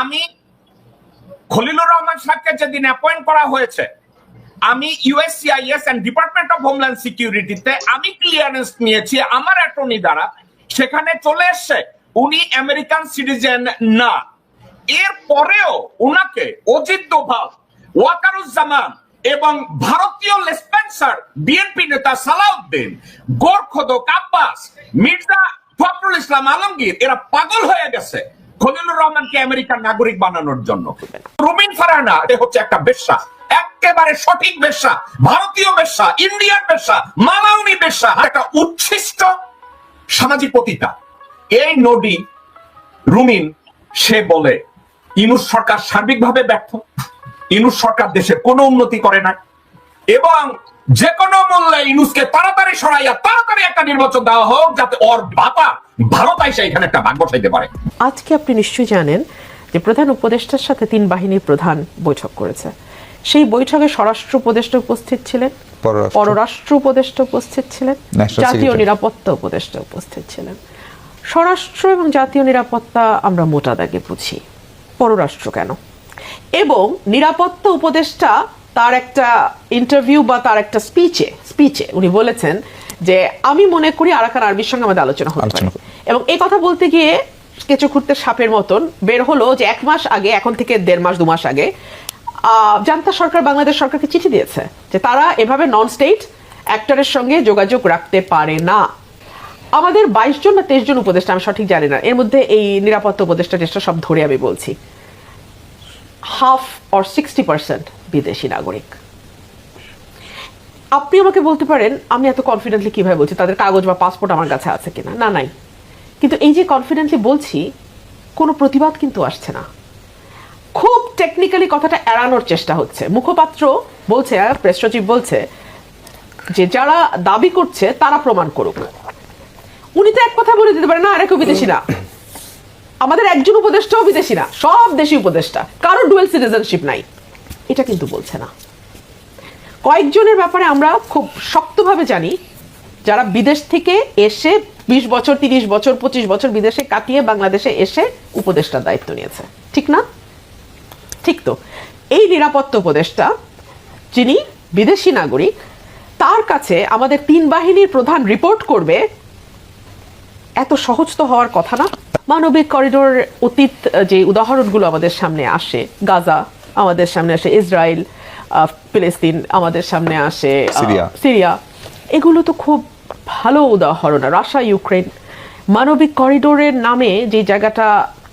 আমি খলিলুর রহমান সাহেবকে যেদিন অ্যাপয়েন্ট করা হয়েছে, আমি USCIS and department of homeland সিকিউরিটিতে আমি ক্লিয়ারেন্স নিয়েছি আমার অ্যাটর্নি দ্বারা, সেখানে চলে এসছে, উনি আমেরিকান সিটিজেন না। এর পরেও উনাকে অজিত দোভাল, ওয়াকারুজ্জামান এবং ভারতীয় লেসপেন্সার বিএনপি নেতা সালাউদ্দিন, গোরখদক আব্বাস, মির্জা ফখরুল ইসলাম আলমগীর, এরা পাগল হয়ে গেছে। খলিলুর রহমানকে আমেরিকার নাগরিক বানানোর জন্য। রুবিন ফারানা এ হচ্ছে একটা বেশ্যা। একেবারে সঠিক বেশ্যা। ভারতীয় বেশ্যা, ইন্ডিয়ান বেশ্যা, মালাউনি বেশ্যা একটা উচ্ছিষ্ট সামাজিক পতিতা। এই নদী, রুমিন, সে বলে, ইনুস সরকার সার্বিকভাবে ব্যর্থ। ইনুস সরকার দেশের কোনো উন্নতি করে না এবং যে কোনো মূল্যে ইনুসকে তাড়াতাড়ি সরাইয়া তাড়াতাড়ি একটা নির্বাচন দেওয়া হোক যাতে ওর বাবা ভারত আইসা এখানে একটা ভাগ বসাইতে পারে। আজকে আপনি নিশ্চয়ই জানেন যে প্রধান উপদেষ্টার সাথে তিন বাহিনীর প্রধান বৈঠক করেছে। সেই বৈঠকে স্বরাষ্ট্র উপদেষ্টা উপস্থিত ছিলেন পররাষ্ট্র। পররাষ্ট্র উপদেষ্টা উপস্থিত ছিলেন জাতীয় নিরাপত্তা উপদেষ্টা উপস্থিত ছিলেন। স্বরাষ্ট্র এবং জাতীয় নিরাপত্তা আমরা মোটা দাগে বুঝি। পররাষ্ট্র কেন? এবং নিরাপত্তা উপদেষ্টা তার একটা ইন্টারভিউ বা তার একটা স্পিচে স্পিচে উনি বলেছেন যে আমি মনে করি আরাকান আর্মির সঙ্গে আমাদের আলোচনা হতে পারে। এবং এই কথা বলতে গিয়ে কেঁচো খুঁড়তে সাপের মতন বের হলো যে এক মাস আগে এখন থেকে দেড় মাস দু মাস আগে জান্তা সরকার বাংলাদেশ সরকারকে চিঠি দিয়েছে যে তারা এভাবে নন স্টেট অ্যাক্টরের সঙ্গে যোগাযোগ রাখতে পারে না। আমাদের বাইশ জন না তেইশ জন উপদেষ্টা আমি সঠিক জানি না। এর মধ্যে এই নিরাপত্তা উপদেষ্টা টেস্টা সব ধরে আমি বলছি। হাফ অর সিক্সটি পার্সেন্ট বিদেশি নাগরিক। আপনি আমাকে বলতে পারেন, আমি এত কনফিডেন্টলি কীভাবে বলছি? তাদের কাগজ বা পাসপোর্ট আমার কাছে আছে কিনা? না, নাই। কিন্তু এই যে কনফিডেন্টলি বলছি, কোনো প্রতিবাদ কিন্তু আসছে না। খুব টেকনিক্যালি কথাটা এড়ানোর চেষ্টা হচ্ছে। মুখপাত্র বলছে প্রেস সচিব বলছে, যে যারা দাবি করছে, তারা প্রমাণ করুক। উনি তো এক কথা বলে দিতে পারেন, না, আরে বিদেশি না। আমাদের একজন উপদেষ্টাও বিদেশি না, সব দেশি উপদেষ্টা। কারও ডুয়েল সিটিজেনশিপ নাই। এটা কিন্তু বলছে না। কয়েকজনের ব্যাপারে আমরা খুব শক্তভাবে জানি, যারা বিদেশ থেকে এসে বিশ বছর, তিরিশ বছর, পঁচিশ বছর বিদেশে কাটিয়ে বাংলাদেশে এসে উপদেষ্টার দায়িত্ব নিয়েছে। ঠিক না? ঠিক তো। এই নিরাপত্তা উপদেষ্টা, যিনি বিদেশি নাগরিক, তার কাছে আমাদের তিন বাহিনীর প্রধান রিপোর্ট করবে, এত সহজ তো হওয়ার কথা না। মানবিক করিডোর অতীত যে উদাহরণগুলো আমাদের সামনে আসে, গাজা আমাদের সামনে আসে ইসরায়েল ফিলিস্তিন আমাদের সামনে আসে সিরিয়া। এগুলো তো খুব ভালো উদাহরণ। রাশিয়া ইউক্রেন মানবিক করিডোরের নামে যে জায়গাটা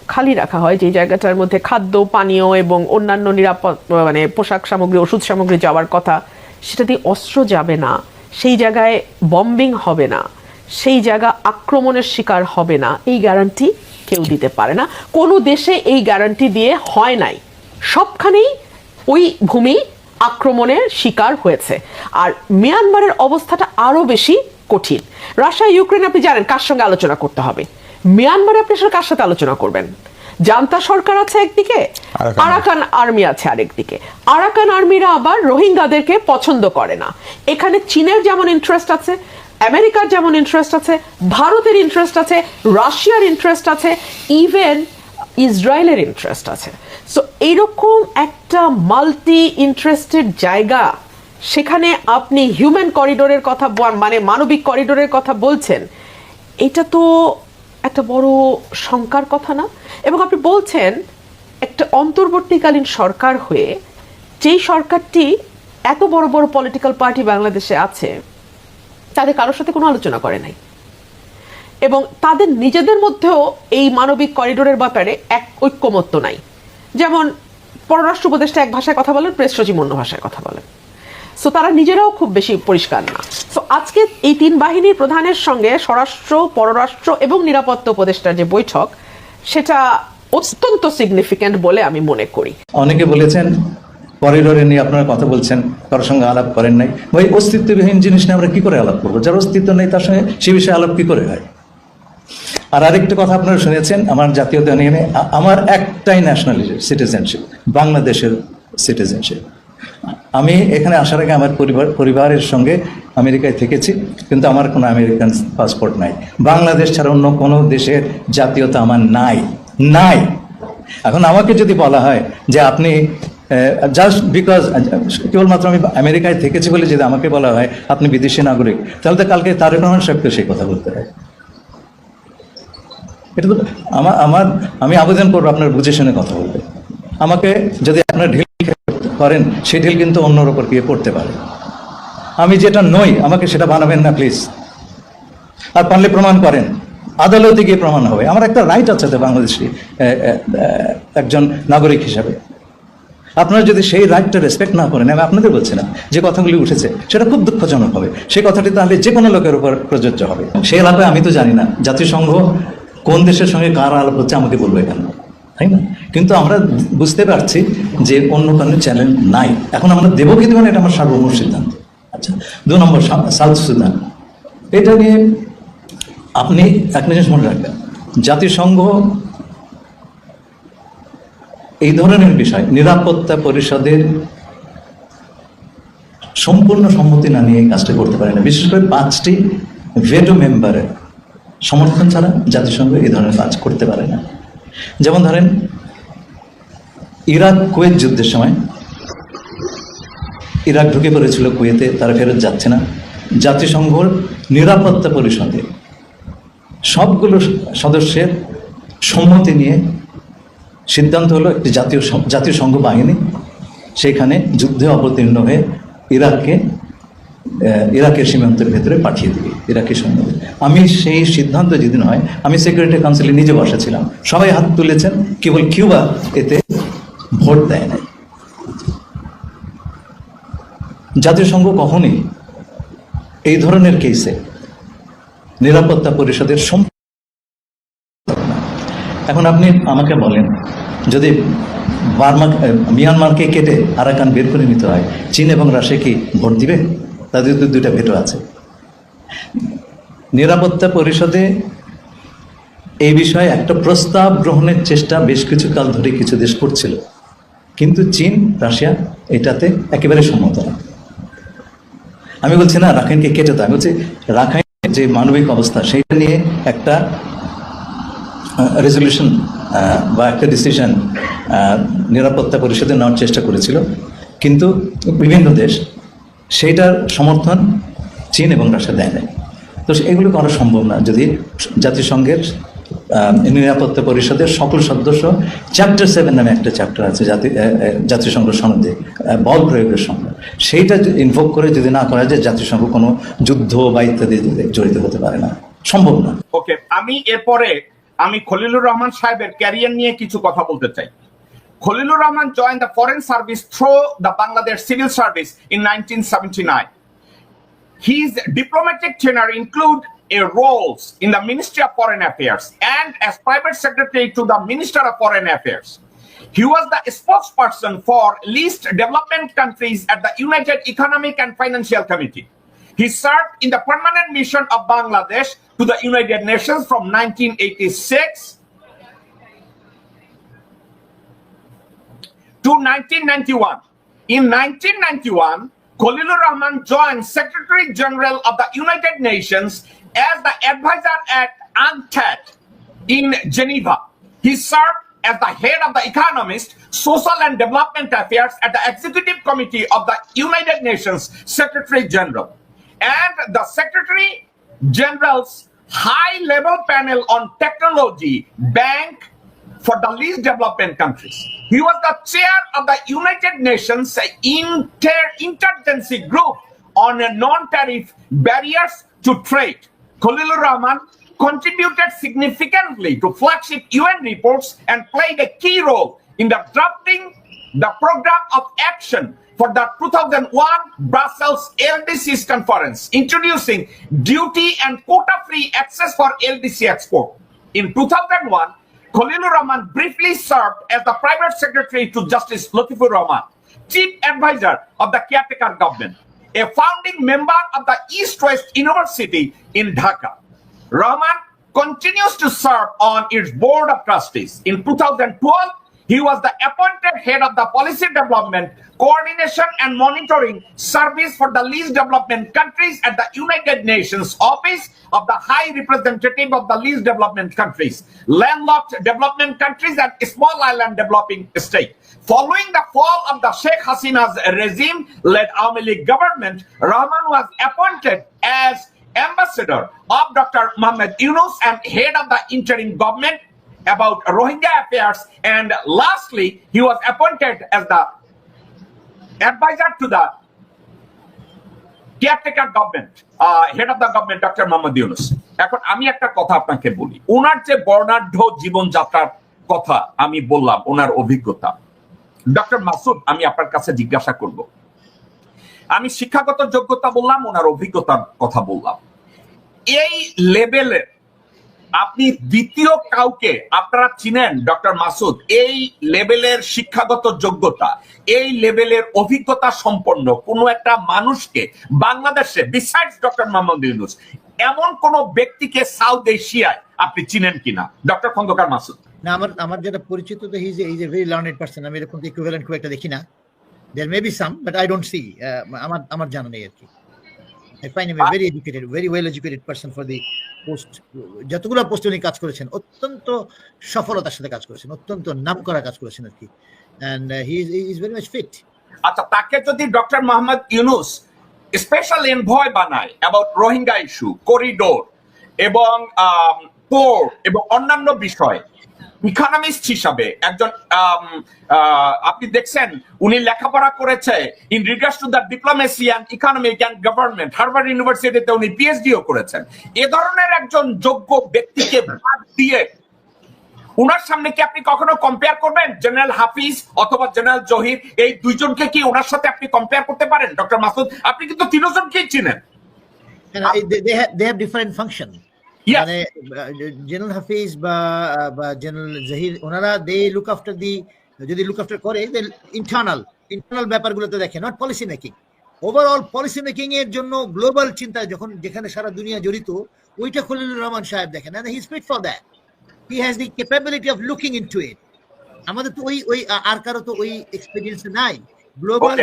খালি রাখা হয় যে জায়গাটার মধ্যে খাদ্য পানীয় এবং অন্যান্য নিরাপদ মানে পোশাক সামগ্রী ওষুধ সামগ্রী যাওয়ার কথা সেটা দিয়ে অস্ত্র যাবে না। সেই জায়গায় বম্বিং হবে না। সেই জায়গা আক্রমণের শিকার হবে না। এই গ্যারান্টি কেউ দিতে পারে না। কোনো দেশে এই গ্যারান্টি দিয়ে হয় নাই। সবখানেই ওই ভূমি আক্রমণের শিকার হয়েছে। আর মিয়ানমারের অবস্থাটা আরও বেশি কঠিন। রাশিয়া ইউক্রেন আপনি জানেন কার সঙ্গে আলোচনা করতে হবে। মিয়ানমারে আপনি আসলে কার সাথে আলোচনা করবেন? জান্তা সরকার আছে একদিকে আরাকান। আরাকান আর্মি আছে আরেকদিকে। আরাকান আর্মিরা আবার রোহিঙ্গাদেরকে পছন্দ করে না। এখানে চীনের যেমন ইন্টারেস্ট আছে আমেরিকার যেমন ইন্টারেস্ট আছে ভারতের ইন্টারেস্ট আছে রাশিয়ার ইন্টারেস্ট আছে ইভেন ইসরায়েলের ইন্টারেস্ট আছে। সো এইরকম একটা মাল্টি ইন্টারেস্টেড জায়গা, সেখানে আপনি হিউম্যান করিডোরের কথা মানে মানবিক করিডোরের কথা বলছেন, এটা তো একটা বড় শঙ্কার কথা না? এবং আপনি বলছেন, একটা অন্তর্বর্তীকালীন সরকার হয়ে, যেই সরকারটি এত বড় বড় পলিটিক্যাল পার্টি বাংলাদেশে আছে, তাদের কারোর সাথে কোনো আলোচনা করে নাই। এবং তাদের নিজেদের মধ্যেও এই মানবিক করিডোরের ব্যাপারে এক ঐক্যমত্য নাই। যেমন পররাষ্ট্র উপদেষ্টা এক ভাষায় কথা বলেন, প্রেস সচিব অন্য ভাষায় কথা বলেন। সো তারা নিজেরাও খুব বেশি পরিষ্কার না। সো আজকে এই তিন বাহিনীর প্রধানের সঙ্গে স্বরাষ্ট্র, পররাষ্ট্র এবং নিরাপত্তা উপদেষ্টার যে বৈঠক, সেটা অত্যন্ত সিগনিফিক্যান্ট বলে আমি মনে করি। অনেকে বলেছেন, করিডোরে নিয়ে আপনারা কথা বলছেন, কারোর সঙ্গে আলাপ করেন নাই। ভাই, অস্তিত্ববিহীন জিনিস নিয়ে আমরা কি করে আলাপ করব? যার অস্তিত্ব নেই, তার সঙ্গে সে বিষয়ে আলাপ কি করে হয়? আর আরেকটা কথা আপনারা শুনেছেন, আমার জাতীয়তা নিয়ে আমার একটাই ন্যাশনাল সিটিজেনশিপ বাংলাদেশের সিটিজেনশিপ আমি এখানে আসার আগে আমার পরিবার, পরিবারের সঙ্গে আমেরিকায় থেকেছি, কিন্তু আমার কোনো আমেরিকান পাসপোর্ট নাই। বাংলাদেশ ছাড়া অন্য কোনো দেশের জাতীয়তা আমার নাই নাই। এখন আমাকে যদি বলা হয় যে আপনি জাস্ট বিকজ কেবলমাত্র আমি আমেরিকায় থেকেছি বলে যদি আমাকে বলা হয় আপনি বিদেশি নাগরিক, তাহলে তো কালকে তারেক রহমান সাহেবকে সেই কথা বলতে হয়। এটা তো আমার আমার, আমি আবেদন করব আপনার বুঝে শুনে কথা বলবে আমাকে যদি আপনার ঢিল করেন সেই ঢিল কিন্তু অন্যর ওপর গিয়ে পড়তে পারে। আমি যেটা নই, আমাকে সেটা বানাবেন না, প্লিজ। আর পারলে প্রমাণ করেন। আদালতে গিয়ে প্রমাণ হবে। আমার একটা রাইট আছে তো বাংলাদেশি একজন নাগরিক হিসাবে। আপনারা যদি সেই রাইটটা রেসপেক্ট না করেন, আমি আপনাদের বলছি না, যে কথাগুলি উঠেছে, সেটা খুব দুঃখজনক হবে। সেই কথাটি তাহলে যে কোনো লোকের উপর প্রযোজ্য হবে। সেই এলাকায় আমি তো জানি না, জাতিসংঘ কোন দেশের সঙ্গে কার আলাপ হচ্ছে আমাকে বলবে কেন? তাই না? কিন্তু আমরা বুঝতে পারছি যে অন্য কোনো চ্যানেল নাই। এখন আমরা দেবো কি দেবো এটা আমার সার্বভৌম সিদ্ধান্ত। আচ্ছা দু নম্বর সাউথ সুদান। এটা নিয়ে আপনি এক জিনিস মনে রাখবেন, জাতিসংঘ এই ধরনের বিষয়, নিরাপত্তা পরিষদের সম্পূর্ণ সম্মতি না নিয়ে কাজটা করতে পারে না। বিশেষ করে পাঁচটি ভেটো মেম্বারের সমর্থন ছাড়া জাতিসংঘ এই ধরনের কাজ করতে পারে না। যেমন ধরেন, ইরাক কুয়েত যুদ্ধের সময় ইরাক ঢুকে পড়েছিল কুয়েতে, তারা ফেরত যাচ্ছে না। জাতিসংঘর নিরাপত্তা পরিষদে সবগুলো সদস্যের সম্মতি নিয়ে সিদ্ধান্ত হলো একটি জাতীয় জাতীয় সংঘ বাহিনী, সেখানে যুদ্ধে অবতীর্ণ হয়ে ইরাককে ইরাকের সীমান্তের ভেতরে পাঠিয়ে দিবে ইরাকের সৈন্য আমি সেই সিদ্ধান্ত যেদিন হয়, আমি সিকিউরিটি কাউন্সিলে নিজে বসেছিলাম। সবাই হাত তুলেছেন, কেবল কিউবা এতে ভোট দেয় নাই। জাতিসংঘ কখনই এই ধরনের কেসে নিরাপত্তা পরিষদের এখন আপনি আমাকে বলেন, যদি বার্মা মিয়ানমারকে কেটে আরাকান বের করে নিতে হয়, চীন এবং রাশিয়া কি ভোট দিবে? তাদের তো দুইটা ভেটো আছে। নিরাপত্তা পরিষদে এই বিষয়ে একটা প্রস্তাব গ্রহণের চেষ্টা বেশ কিছু কাল ধরে কিছু দেশ করছিল। কিন্তু চীন, রাশিয়া এটাতে একেবারে সম্মত না। আমি বলছি, না, রাখাইনকে কেটে দাও। আমি বলছি, রাখাইনের যে মানবিক অবস্থা, সেইটা নিয়ে একটা রেজলিউশন বা একটা ডিসিশন নিরাপত্তা পরিষদে নেওয়ার চেষ্টা করেছিল। কিন্তু বিভিন্ন দেশ সেইটার সমর্থন চীন এবং রাশিয়া দেয় নাই। তো এগুলো করা সম্ভব না। যদি জাতিসংঘের নিরাপত্তা পরিষদের সকল সদস্য চ্যাপ্টার সেভেন নামে একটা চ্যাপ্টার আছে, জাতি জাতিসংঘ সনদে বল প্রয়োগের সঙ্গে সেইটা ইনভোক করে যদি না করা যায়, জাতিসংঘ কোনো যুদ্ধ বা ইত্যাদি জড়িত হতে পারে না। সম্ভব না। ওকে আমি এরপরে আমি খলিলুর রহমান সাহেবের ক্যারিয়ার নিয়ে কিছু কথা বলতে চাই। Khalilur Rahman joined the foreign service through the Bangladesh civil service in 1979. His diplomatic tenure include a roles in the Ministry of Foreign Affairs and as private secretary to the Minister of Foreign Affairs. He was the spokesperson for least development countries at the United Economic and Financial Committee. He served in the permanent mission of Bangladesh to the United Nations from 1986 to 1991. In 1991, Khalilur Rahman joined Secretary General of the United Nations as the advisor at UNCTAD in Geneva. He served as the head of the Economist, Social and Development Affairs at the Executive Committee of the United Nations Secretary General and the Secretary General's high level panel on technology, bank, for the least development countries. He was the chair of the United Nations Inter- Interagency Group on non-tariff barriers to trade. Khalilur Rahman contributed significantly to flagship UN reports and played a key role in the drafting the program of action for the 2001 Brussels LDC's conference, introducing duty and quota-free access for LDC export. In 2001, Khalilur Rahman briefly served as the private secretary to Justice Latifur Rahman, chief advisor of the caretaker government, a founding member of the East West University in Dhaka. Rahman continues to serve on its board of trustees. In 2012, He was the appointed head of the policy development, coordination, and monitoring service for the least development countries at the United Nations Office of the High Representative of the Least Development Countries, landlocked development countries, and small island developing state. Following the fall of the Sheikh Hasina's regime-led Awami League government, Rahman was appointed as ambassador of Dr. Mohammed Yunus and head of the interim government about Rohingya affairs. And lastly, he was appointed as the advisor to the caretaker government head of the government doctor Mohammad Yunus এখন আমি একটা কথা আপনাকে বলি। ওনার যে বর্ণাঢ্য জীবনযাত্রার কথা আমি বললাম ওনার অভিজ্ঞতা। ডক্টর মাসুদ আমি আপনার কাছে জিজ্ঞাসা করব। আমি শিক্ষাগত যোগ্যতা বললাম ওনার অভিজ্ঞতার কথা বললাম। এই লেভেলের আপনি দ্বিতীয় কাউকে আপনারা চিনেন, ডক্টর মাসুদ, এই লেভেলের শিক্ষাগত যোগ্যতা, এই লেভেলের অভিজ্ঞতা সম্পন্ন কোনো একটা মানুষকে বাংলাদেশে বিসাইডস ডক্টর মোহাম্মদ ইউনুস, এমন কোন ব্যক্তিকে সাউথ এশিয়ায় আপনি চিনেন কিনা? ডক্টর খন্দকার মাসুদ। না, আমার আমার যেটা পরিচিত, তো his is a very learned person আমি এরকম ইকুইভ্যালেন্ট খুব একটা দেখি না। There may be some but I don't see আমার আমার জানা নেই আর কি। I find him very educated very well educated person for the post যতগুলো পোস্ট উনি কাজ করেছেন, অত্যন্ত সফলতার সাথে কাজ করেছেন, অত্যন্ত নাম করা কাজ করেছেন আর কি। And he is very much fit আচ্ছা তাকে যদি doctor Mohammad Yunus special envoy বানায় অ্যাবাউট রোহিঙ্গা ইস্যু করিডোর এবং পোর্ট এবং অন্যান্য বিষয় ইকোনমিস্ট হিসাবে একজন আপনি দেখছেন উনি লেখাপড়া করেছে in regards to the diplomacy and economic and government Harvard ইউনিভার্সিটিতে উনি পিএইচডিও করেছেন। এ ধরনের একজন যোগ্য ব্যক্তিকে বাদ দিয়ে উনার সামনে কি আপনি কখনো কম্পেয়ার করবেন? জেনারেল হাফিজ অথবা জেনারেল জহির এই দুইজনকে কি ওনার সাথে আপনি কম্পেয়ার করতে পারেন? ডক্টর মাসুদ আপনি কিন্তু তিনজনকেই চিনেন। They, have they different. মানে জেনারেল হাফিজ বা বা জেনারেল জাহির ওনারা দে লুক আফটার দি যদি লুক আফটার করে ইন্টারনাল ইন্টারনাল ব্যাপারগুলোতে দেখে not policy making overall policy making এর জন্য গ্লোবাল চিন্তা যখন যেখানে সারা দুনিয়া জড়িত ওইটা খলিলুর রহমান সাহেব দেখেন and he is fit for that. He has the capability of looking into it. আমাদের তো ওই ওই আর কারও তো ওই এক্সপিরিয়েন্স নাই। গ্লোবাল.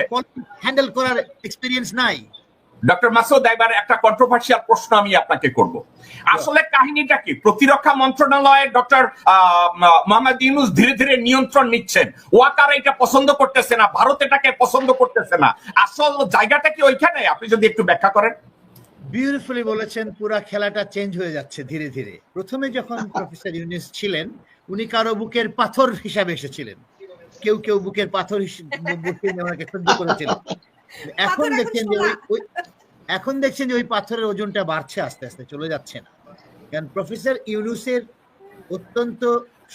হ্যান্ডেল করার এক্সপিরিয়েন্স নাই। ডক্টর মাসুদ এবার একটা কন্ট্রোভার্সিয়াল প্রশ্ন আমি আপনাকে করব। আসলে কাহিনীটা কি? প্রতিরক্ষা মন্ত্রণালয়ে ডক্টর মোহাম্মদ ইউনুস ধীরে ধীরে নিয়ন্ত্রণ নিচ্ছেন। ওয়াকার এটা পছন্দ করতেছে না ভারত এটাকে পছন্দ করতেছে না। আসল জায়গাটা কি ওইখানে? আপনি যদি একটু ব্যাখ্যা করেন। বিউটিফুলি বলেছেন পুরা খেলাটা চেঞ্জ হয়ে যাচ্ছে ধীরে ধীরে। প্রথমে যখন প্রফেসর ইউনিস ছিলেন উনি কারও বুকের পাথর হিসাবে এসেছিলেন। কেউ কেউ বুকের পাথর হিসেবে বুকে নিয়ে ওনাকে সহ্য করেছিলেন। এখন দেখছেন যে ওই- এখন দেখছেন যে ওই পাথরের ওজনটা বাড়ছে আস্তে আস্তে, চলে যাচ্ছে না। কারণ প্রফেসর ইউনুসের অত্যন্ত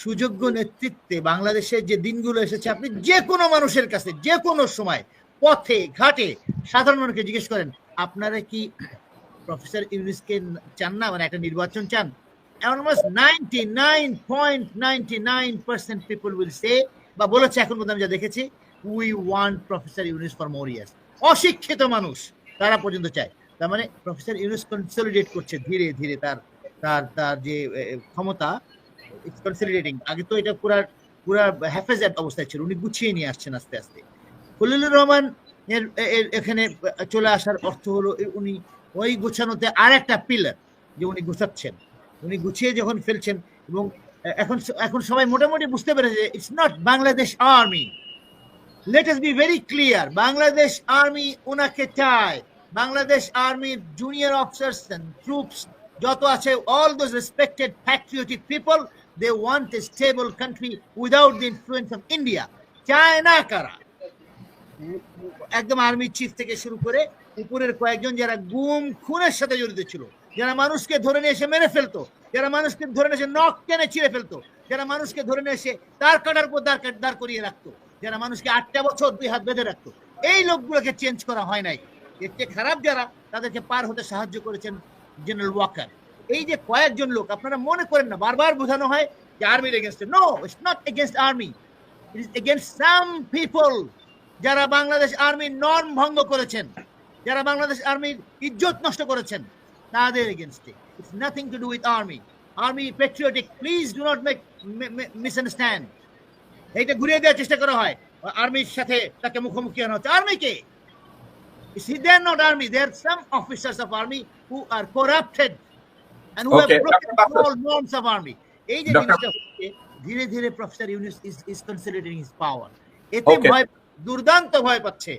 সুযোগ্য নেতৃত্বে বাংলাদেশের যে দিনগুলো এসেছে, আপনি যে কোনো মানুষের কাছে, যে কোনো সময়, পথে, ঘাটে সাধারণ মানুষকে জিজ্ঞেস করেন, আপনারা কি প্রফেসর ইউনুসকে চান না? মানে একটা নির্বাচন চান? Almost ninety nine point ninety nine percent people will say বা বলেছে এখন পর্যন্ত আমি যা দেখেছি we want professor Yunus for more years অশিক্ষিত মানুষ। তারা পর্যন্ত চায়। তার মানে প্রফেসর ইউনুস কনসলিডেট করছে ধীরে ধীরে তার তার তার যে ক্ষমতা কনসলিডেটিং আগে তো এটা পুরা পুরা হেফাজত অবস্থায় ছিল, উনি গুছিয়ে নিয়ে আসছেন আস্তে আস্তে। খলিলুর রহমান এর এখানে চলে আসার অর্থ হলো উনি ওই গোছানোতে আর একটা পিলার যে উনি গুছাচ্ছেন। উনি গুছিয়ে যখন ফেলছেন এবং এখন এখন সবাই মোটামুটি বুঝতে পেরেছে it's not Bangladesh army let us be very clear Bangladesh army ওনাকে চায়। বাংলাদেশ আর্মির জুনিয়র অফিসার্স এন্ড ট্রুপস, যত আছে all those respected patriotic people they want a stable country without the influence of India চায় না কারা? একদম আর্মি চিফ থেকে শুরু করে উপরের কয়েকজন যারা গুম খুনের সাথে জড়িত ছিল, যারা মানুষকে ধরে নিয়ে এসে মেরে ফেলতো, যারা মানুষকে ধরে নিয়ে এসে নখ টেনে ছিঁড়ে ফেলতো, যারা মানুষকে ধরে নিয়ে এসে তার কাটার উপর দাঁড় দাঁড় করিয়ে রাখতো, যারা মানুষকে আটটা বছর দুই হাত বেঁধে রাখতো, এই লোকগুলোকে চেঞ্জ করা হয় নাই। এর চেয়ে খারাপ যারা, তাদেরকে পার হতে সাহায্য করেছেন জেনারেল ওয়াকার এই যে কয়েকজন লোক, আপনারা মনে করেন না, বারবার বোঝানো হয় যে আর্মির এগেনস্টে no it's not against army it is against some people যারা বাংলাদেশ আর্মির নর্ম ভঙ্গ করেছেন, যারা বাংলাদেশ আর্মির ইজ্জত নষ্ট করেছেন, তাদের এগেনস্টে it's nothing to do with army army patriotic please do not make misunderstand এইটা ঘুরিয়ে দেওয়ার চেষ্টা করা হয়। আর্মির সাথে তাকে মুখোমুখি আনা হচ্ছে। আর্মিকে See, they are not army. They are some officers of army who are corrupted and who Okay, have broken all norms of army. এই যে Dr. জিনিসটা হচ্ছে ধীরে ধীরে professor Yunus is is considering his power এতে. ভয় দুর্দান্ত ভয় পাচ্ছে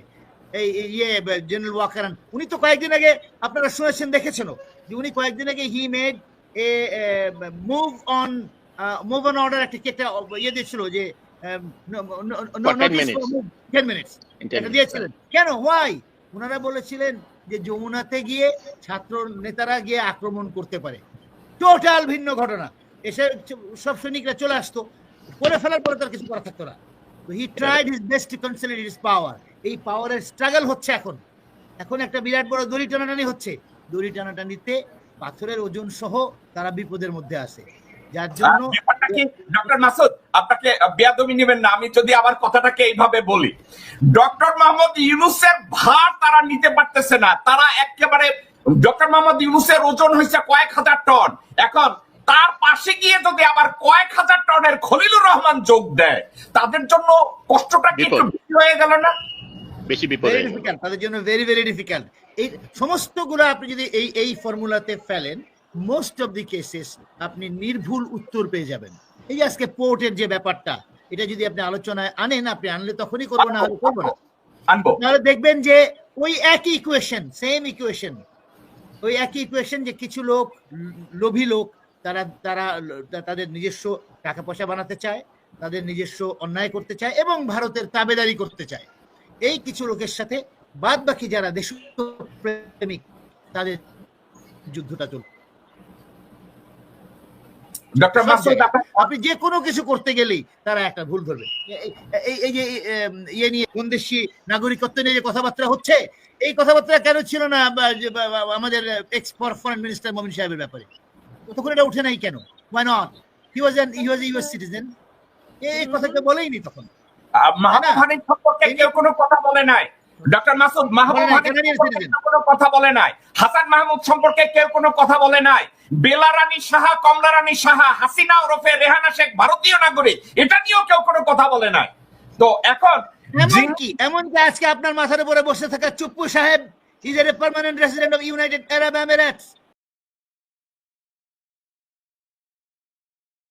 এই ইয়ে জেনারেল ওয়াকারান উনি তো কয়েকদিন আগে আপনারা শুনেছেন দেখেছেন যে উনি কয়েকদিন আগে he made a move on move on order একটা একটা ইয়ে দিয়েছিল যে For 10 minutes. Ten minutes In 10 এটা দিয়েছিলেন কেন ওয়াই ওনারা বলেছিলেন যে যমুনাতে গিয়ে ছাত্র নেতারা গিয়ে আক্রমণ করতে পারে। টোটাল ভিন্ন ঘটনা। এসে সব সৈনিকরা চলে আসতো। করে ফেলার পরে তার কিছু করা থাকতো না। He tried his best to consolidate his power এই পাওয়ারের স্ট্রাগল হচ্ছে এখন। এখন একটা বিরাট বড় দড়ি টানাটানি হচ্ছে। দড়ি টানাটানিতে পাথরের ওজন সহ তারা বিপদের মধ্যে আছে। যার জন্য আহ, ব্যাপারটা কি ডক্টর মাসুদ আপনাকে বেয়াদবি নেবেন না আমি যদি আবার কথাটাকে এইভাবে বলি। ডক্টর মোহাম্মদ ইউনুসের ভার তারা নিতে পারতেছে না। তারা একেবারে ডক্টর মোহাম্মদ ইউনুসের ওজন হয়েছে কয়েক হাজার টন। এখন তার পাশে গিয়ে যদি আবার কয়েক হাজার টনের খলিলুর রহমান যোগ দেয় তাদের জন্য কষ্টটা কি একটু বেশি হয়ে গেল না? বেশি বিপদে তাদের জন্য ভেরি ভেরি ডিফিকাল্ট এই সমস্তগুলো আপনি যদি এই এই ফর্মুলাতে ফেলেন মোস্ট অফ দি কেসেস আপনি নির্ভুল উত্তর পেয়ে যাবেন। এই যে আজকে পোর্টের যে ব্যাপারটা এটা যদি আপনি আলোচনায় আনেন আপনি আনলে তখনই করব না হলে করব না। তাহলে দেখবেন যে ওই একই ইকুয়েশন সেম ইকুয়েশন ওই একই ইকুয়েশন যে কিছু লোক লোভী লোক তারা তারা তাদের নিজস্ব টাকা পয়সা বানাতে চায় তাদের নিজস্ব অন্যায় করতে চায় এবং ভারতের তাবেদারি করতে চায়। এই কিছু লোকের সাথে বাদ বাকি যারা দেশপ্রেমিক তাদের যুদ্ধটা চলবে। ডক্টর মাসুদ আপনি যে কোনো কিছু করতে গেলেই তারা একটা ভুল ধরবে। এই- যে ইয়ে নিয়ে বন্দেশি নাগরিকত্ব নিয়ে যে কথাবার্তা হচ্ছে এই কথাবার্তা কেন ছিল না আমাদের এক্স ফরেন মিনিস্টার মমিন সাহেবের ব্যাপারে? তখন এটা উঠে নাই কেন? Why not he was an he was US citizen এই কথা কেউ বলেইনি তখন। মাহবুব সম্পর্কে কেউ কোনো কথা বলে নাই। ডক্টর মাসুদ মাহবুব কোনো কথা বলে নাই। হাসান মাহমুদ সম্পর্কে কেউ কোনো কথা বলে নাই। বেলা রানী সাহা কমলা রানী সাহা হাসিনা ওরফে রেহানা শেখ ভারতীয় নাগরিক এটা নিয়েও কেউ কোনো কথা বলে নাই। তো এখন এমনকি এমনকি আজকে আপনার মাথার উপরে বসে থাকা চুপ্পু সাহেব is a permanent resident of United Arab Emirates